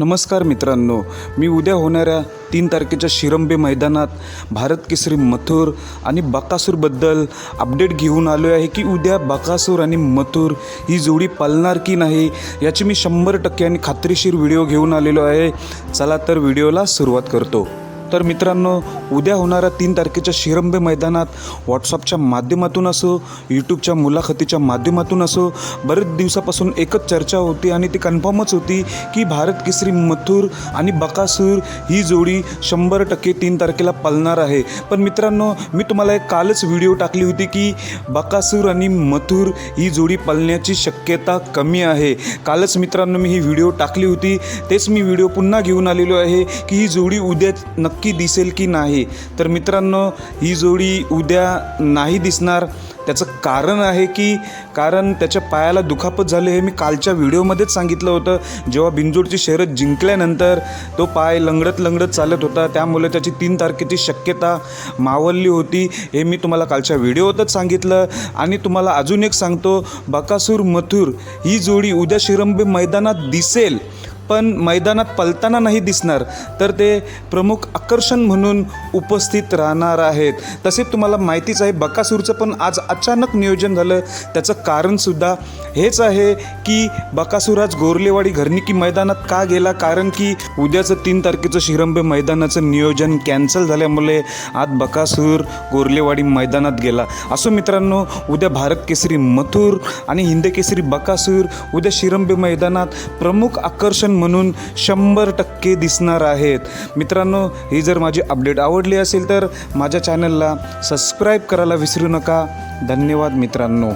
नमस्कार मित्रांनो मी उद्या होणाऱ्या तीन तारखेच्या शिरंबे मैदानात भारत केसरी मथुर आणि बकासूरबद्दल अपडेट घेऊन आलो आहे की उद्या बकासूर आणि मथुर ही जोडी पालणार की नाही याची मी शंभर टक्के आणि खात्रीशीर व्हिडिओ घेऊन आलेलो आहे. चला तर व्हिडिओला सुरुवात करतो. तर मित्रांनो उद्या होणाऱ्या तीन तारखेच्या शिरंबे मैदानात व्हॉट्सअपच्या माध्यमातून असो यूट्यूबच्या मुलाखतीच्या माध्यमातून असो बरेच दिवसापासून एकच चर्चा होती आणि ती कन्फर्मच होती की भारत केसरी मथुर आणि बकासूर ही जोडी शंभर टक्के तीन तारखेला पळणार आहे. पण मित्रांनो मी तुम्हाला एक कालच व्हिडिओ टाकली होती की बकासूर आणि मथुर ही जोडी पळण्याची शक्यता कमी आहे. कालच मित्रांनो मी ही व्हिडिओ टाकली होती. तेच मी व्हिडिओ पुन्हा घेऊन आलेलो आहे की ही जोडी उद्या नक्की नक्की दिसेल की नाही? तर मित्रांनो ही जोडी उद्या नाही दिसणार. त्याचं कारण आहे की कारण त्याच्या पायाला दुखापत झाले हे मी कालच्या व्हिडिओमध्येच सांगितलं होतं. जेव्हा बिंजोडची शर्यत जिंकल्यानंतर तो पाय लंगडत लंगडत चालत होता. त्यामुळे त्याची तीन तारखेची शक्यता मावलली होती हे मी तुम्हाला कालच्या व्हिडिओतच सांगितलं. आणि तुम्हाला अजून एक सांगतो बकासूर मथुर ही जोडी उद्या शिरंबे मैदानात दिसेल. पण मैदानात पलताना नाही दिसणार तर ते प्रमुख आकर्षण म्हणून उपस्थित राहणार आहेत. तसेच तुम्हाला माहितीच आहे बकासूरचं पण आज अचानक नियोजन झालं. त्याचं कारणसुद्धा हेच आहे की बकासूर आज गोरलेवाडी घरनिकी मैदानात का गेला? कारण की उद्याचं तीन तारखेचं शिरंबे मैदानाचं नियोजन कॅन्सल झाल्यामुळे आज बकासूर गोरलेवाडी मैदानात गेला. असो मित्रांनो उद्या भारत केसरी मथुर आणि हिंद केसरी बकासूर उद्या शिरंबे मैदानात प्रमुख आकर्षण म्हणून शंभर टक्के दिसणार आहेत. मित्रांनो ही जर माझी अपडेट आवडली असेल तर माझ्या चॅनलला सबस्क्राईब करायला विसरू नका. धन्यवाद मित्रांनो.